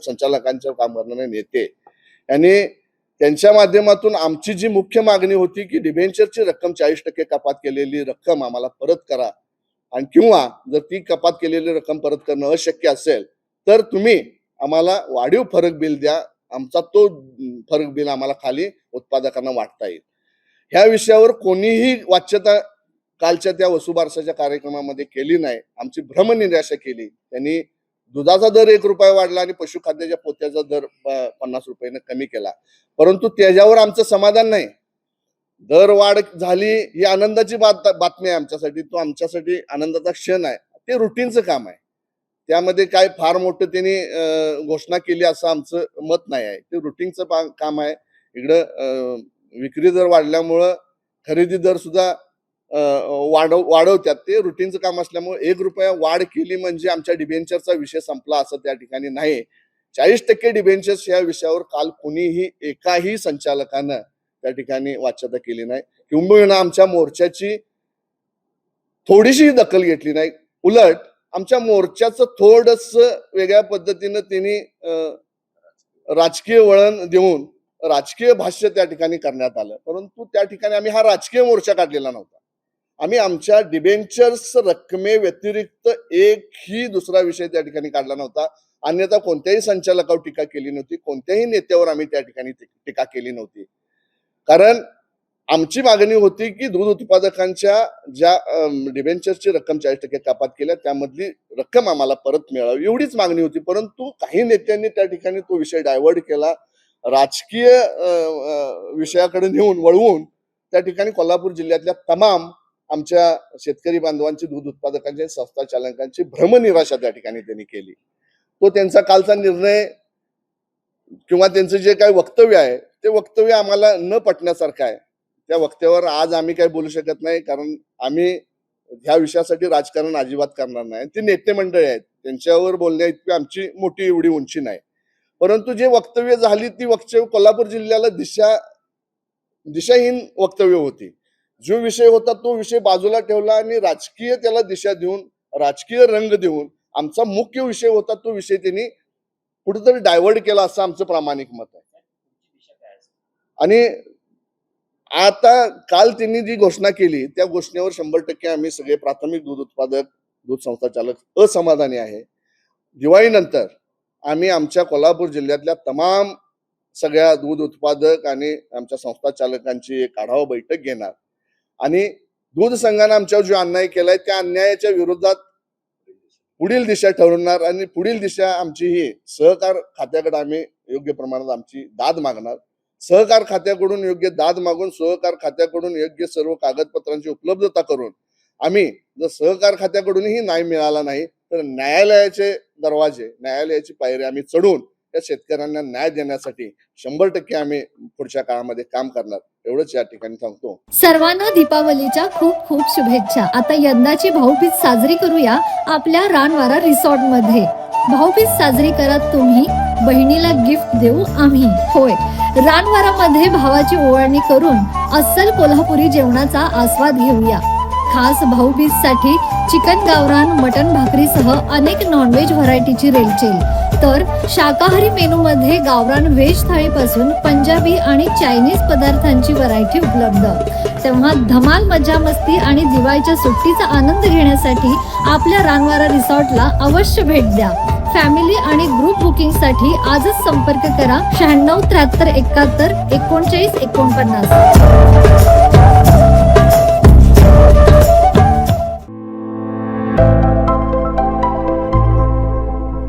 संचालकांच्या काम करणारे नेते. यांनी त्यांच्या माध्यमातून आमची जी मुख्य मागणी होती की डिबेंचरची रक्कम चाळीस टक्के कपात केलेली रक्कम आम्हाला परत करा. आणि किंवा जर ती कपात केलेली रक्कम परत करणं अशक्य असेल तर तुम्ही आम्हाला वाढीव फरक बिल द्या. आमचा तो फरक बिल आम्हाला खाली उत्पादकांना वाटता येईल. ह्या विषयावर कोणीही वाच्यता कालच्या त्या वसुबारसाच्या कार्यक्रमामध्ये केली नाही. आमची भ्रमनिराशा केली. त्यांनी दुधाचा दर एक रुपया वाढला आणि पशुखाद्याच्या पोत्याचा दर पन्नास रुपयाने कमी केला. परंतु त्याच्यावर आमचं समाधान नाही. दर वाढ झाली ही आनंदाची बात बातमी आहे आमच्यासाठी. तो आमच्यासाठी आनंदाचा क्षण आहे. ते रुटीनचं काम आहे. त्यामध्ये काय फार मोठं त्यांनी घोषणा केली असं आमचं मत नाही आहे. ते रुटीनचं काम आहे. इकडं विक्री दर वाढल्यामुळं खरेदी दर सुद्धा वाढव वाढवतात. ते रुटीनचं काम असल्यामुळे एक रुपया वाढ केली म्हणजे आमच्या डिबेंचरचा विषय संपला असं त्या ठिकाणी नाही. चाळीस टक्के डिबेंचर्स या विषयावर काल कुणीही एकाही संचालकानं त्या ठिकाणी वाच्यता केली नाही. किंबहुना आमच्या मोर्चाची थोडीशी दखल घेतली नाही. उलट आमच्या मोर्चाचं थोडस वेगळ्या पद्धतीनं त्यांनी राजकीय वळण देऊन राजकीय भाष्य त्या ठिकाणी करण्यात आलं. परंतु त्या ठिकाणी आम्ही हा राजकीय मोर्चा काढलेला नव्हता. आम्ही आमच्या डिबेंचर्स रक्कमे व्यतिरिक्त एकही दुसरा विषय त्या ठिकाणी काढला नव्हता. अन्यथा कोणत्याही संचालकावर टीका केली नव्हती कोणत्याही नेत्यावर आम्ही त्या ठिकाणी टीका केली नव्हती. कारण आमची मागणी होती की दूध उत्पादकांच्या ज्या डिबेंचरची रक्कम चाळीस टक्के कपात केल्या त्यामधली रक्कम आम्हाला परत मिळावी एवढीच मागणी होती. परंतु काही नेत्यांनी त्या ठिकाणी तो विषय डायव्हर्ट केला. राजकीय विषयाकडे नेऊन वळवून त्या ठिकाणी कोल्हापूर जिल्ह्यातल्या तमाम आमच्या शेतकरी बांधवांची दूध उत्पादकांची संस्था चालकांची भ्रमनिराशा त्या ठिकाणी त्यांनी केली. तो त्यांचा कालचा निर्णय किंवा त्यांचं जे काही वक्तव्य आहे ते वक्तव्य आम्हाला न पटण्यासारखं आहे. त्या वक्तव्यावर आज आम्ही काही बोलू शकत नाही कारण आम्ही ह्या विषयासाठी राजकारण अजिबात करणार नाही. ते नेते मंडळी आहेत त्यांच्यावर बोलण्या इतकी आमची मोठी एवढी उंची नाही. परंतु जे वक्तव्य झाली ती वक्तव्य कोल्हापूर जिल्ह्याला दिशा दिशाहीन वक्तव्य होती. जो विषय होता तो विषय बाजूला ठेवला आणि राजकीय त्याला दिशा देऊन राजकीय रंग देऊन आमचा मुख्य विषय होता तो विषय त्यांनी कुठेतरी डायव्हर्ट केला असं आमचं प्रामाणिक मत आहे. आणि आता काल त्यांनी जी घोषणा केली त्या घोषणेवर शंभर टक्के आम्ही सगळे प्राथमिक दूध उत्पादक दूध संस्था चालक असमाधानी आहे. दिवाळीनंतर आम्ही आमच्या कोल्हापूर जिल्ह्यातल्या तमाम सगळ्या दूध उत्पादक आणि आमच्या संस्था चालकांची एक आढावा बैठक घेणार. आणि दूध संघानं आमच्यावर जो अन्याय केलाय त्या अन्यायाच्या विरोधात पुढील दिशा ठरवणार आणि पुढील दिशा आमची ही सहकार खात्याकडे आम्ही योग्य प्रमाणात आमची दाद मागणार. सहकार खात्याकडून योग्य दाद मागून सहकार खात्याकडून योग्य सर्व कागदपत्रांची उपलब्धता करून आम्ही जर सहकार खात्याकडूनही नाही मिळाला नाही तर न्यायालयाचे दरवाजे न्यायालयाची पायरी आम्ही चढून त्या शेतकऱ्यांना न्याय देण्यासाठी शंभर टक्के आम्ही पुढच्या काळामध्ये काम करणार. एवढंच या ठिकाणी सांगतो. सर्वांना दीपावलीच्या खूप खूप शुभेच्छा. आता यंदाची भाऊबीज साजरी करूया आपल्या रानवारा रिसॉर्टमध्ये भाऊबीज साजरी करा तुम्ही बहिणीला गिफ्ट देऊ आम्ही. होय. रानवारामध्ये भावाची ओवाळणी करून अस्सल कोल्हापुरी जेवणाचा आस्वाद घेऊया. खास भाऊबीजसाठी चिकन गावरान मटन भाकरीसह अनेक नॉनव्हेज व्हरायटीची रेलचेल तर शाकाहारी मेनूमध्ये गावरान व्हेज थाळीपासून पंजाबी आणि चायनीज पदार्थांची व्हरायटी उपलब्ध. तेव्हा धमाल मजा मस्ती आणि दिवाळीच्या सुट्टीचा आनंद घेण्यासाठी आपल्या रानवारा रिसॉर्टला अवश्य भेट द्या. फॅमिली आणि ग्रुप बुकिंगसाठी आजच संपर्क करा शहाण्णव त्र्याहत्तर एकाहत्तर एकोणचाळीस एकोणपन्नास.